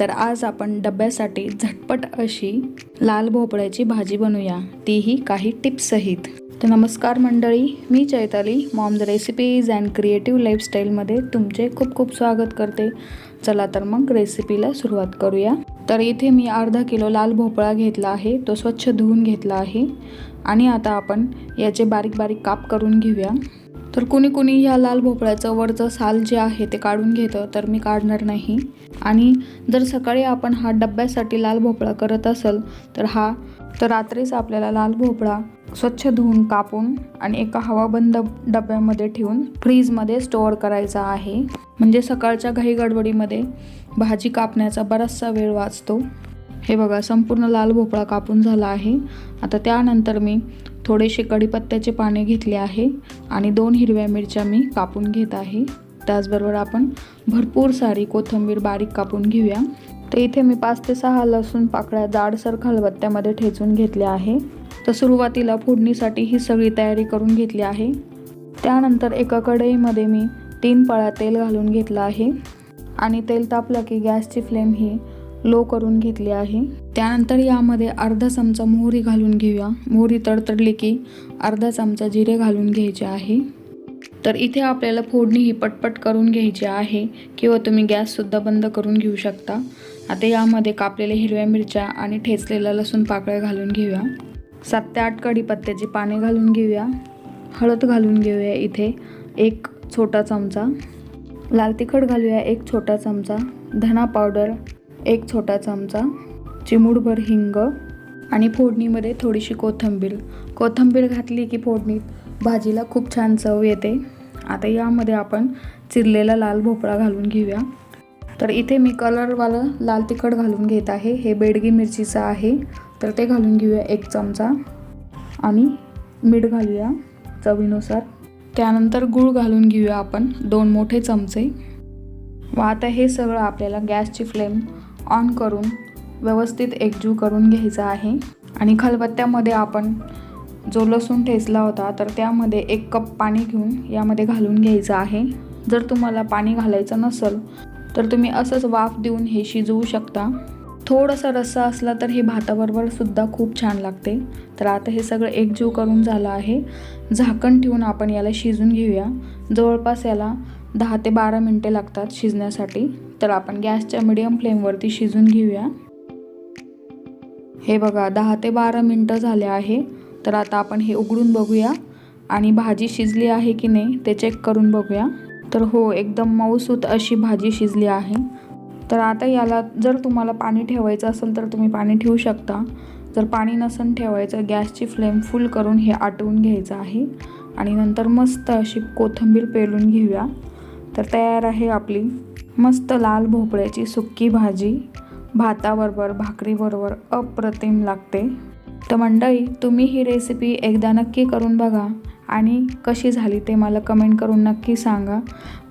तर आज आपण डब्यासाठी झटपट अशी लाल भोपळ्याची भाजी बनवूया. तीही काही टिप्स सहित. तर नमस्कार मंडळी मी Chaitali moms recipes and creative लाईफस्टाईलमध्ये तुमचे खूप खूप स्वागत करते. चला तर मग रेसिपीला सुरुवात करूया. तर इथे मी अर्धा किलो लाल भोपळा घेतला आहे तो स्वच्छ धुवून घेतला आहे. आणि आता आपण याचे बारीक बारीक काप करून घेऊया. तर कुणी कुणी ह्या लाल भोपळ्याचं वरचं साल जे आहे ते काढून घेतं तर मी काढणार नाही. आणि जर सकाळी आपण हा डब्यासाठी लाल भोपळा करत असेल तर हा तर रात्रीच आपल्याला लाल भोपळा स्वच्छ धुवून कापून आणि एका हवाबंद डब्यामध्ये ठेवून फ्रीजमध्ये स्टोअर करायचा आहे. म्हणजे सकाळच्या घाई गडबडीमध्ये भाजी कापण्याचा बराचसा वेळ वाचतो. हे बघा संपूर्ण लाल भोपळा कापून झाला आहे. आता त्यानंतर मी थोडेसे कढीपत्त्याचे पाने घेतले आहे आणि दोन हिरव्या मिरच्या मी कापून घेत आहे. त्याचबरोबर आपण भरपूर सारी कोथिंबीर बारीक कापून घेऊया. तर इथे मी पाच ते सहा लसूण पाकळ्या जाडसर खलबत्त्यामध्ये ठेचून घेतल्या आहे. तर सुरुवातीला फोडणीसाठी ही सगळी तयारी करून घेतली आहे. त्यानंतर एका कढईमध्ये मी तीन पळ्या तेल घालून घेतलं आहे. आणि तेल तापलं की गॅसची फ्लेम ही लो करून घेतली आहे. त्यानंतर यामध्ये अर्धा चमचा मोहरी घालून घेऊया. मोहरी तडतडली की अर्धा चमचा जिरे घालून घ्यायचे आहे. तर इथे आपल्याला फोडणी ही पटपट करून घ्यायची आहे. किंवा तुम्ही गॅससुद्धा बंद करून घेऊ शकता. आता यामध्ये कापलेल्या हिरव्या मिरच्या आणि ठेचलेल्या लसूण पाकळ्या घालून घेऊया. सात ते आठ कढीपत्त्याची पाने घालून घेऊया. हळद घालून घेऊया इथे एक छोटा चमचा. लाल तिखट घालूया एक छोटा चमचा. धना पावडर एक छोटा चमचा चिमूडभर हिंग आणि फोडणीमध्ये थोडीशी कोथिंबीर. कोथिंबीर घातली की फोडणीत भाजीला खूप छान चव येते. आता यामध्ये आपण चिरलेला लाल भोपळा घालून घेऊया. तर इथे मी कलरवालं लाल तिखट घालून घेत आहे. हे बेडगी मिरचीचं आहे. तर ते घालून घेऊया एक चमचा. आणि मीठ घालूया चवीनुसार. त्यानंतर गूळ घालून घेऊया आपण दोन मोठे चमचे. व आता हे सगळं आपल्याला गॅसची फ्लेम ऑन करून व्यवस्थित एकजीव करून घ्यायचा आहे. आणि खलबत्त्यामध्ये आपण जो लसूण ठेचला होता तर त्यामध्ये एक कप पाणी घेऊन यामध्ये घालून घ्यायचं आहे. जर तुम्हाला पाणी घालायचं नसेल तर तुम्ही असंच वाफ देऊन हे शिजवू शकता. थोडासा रस्सा असला तर हे भाताबरोबर सुद्धा खूप छान लागते. तर आता हे सगळं एकजीव करून झालं आहे. झाकण ठेवून आपण याला शिजून घेऊया. जवळपास याला दहा ते बारा मिनटे लागतात शिजण्यासाठी. तर आपण गॅसच्या मिडियम फ्लेमवरती शिजून घेऊया. हे बघा दहा ते बारा मिनटं झाले आहे. तर आता आपण हे उघडून बघूया. आणि भाजी शिजली आहे की नाही ते चेक करून बघूया. तर हो एकदम मऊसूत अशी भाजी शिजली आहे. तर आता याला जर तुम्हाला पाणी ठेवायचं असेल तर तुम्ही पाणी ठेवू शकता. जर पाणी नसन ठेवायचं गॅसची फ्लेम फुल करून हे आटवून घ्यायचं आहे. आणि नंतर मस्त अशी कोथिंबीर पेलून घेऊया. तर तयार आहे आपली मस्त लाल भोपळ्याची सुक्की भाजी. भाताबरोबर भाकरीबरोबर अप्रतिम लागते. तर मंडळी तुम्ही ही रेसिपी एकदा नक्की करून बघा आणि कशी झाली ते मला कमेंट करून नक्की सांगा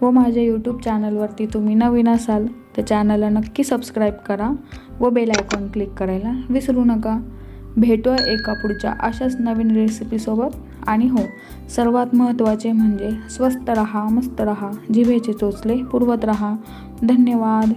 व माझ्या यूट्यूब चॅनलवरती तुम्ही नवीन असाल तर चॅनलला नक्की सबस्क्राईब करा व बेल आयकॉन क्लिक करायला विसरू नका. भेटूया एका पुढच्या अशाच नवीन रेसिपीसोबत आणि हो सर्वात महत्त्वाचे म्हणजे स्वस्त रहा मस्त रहा जिभेचे चोचले पुरवत रहा. धन्यवाद.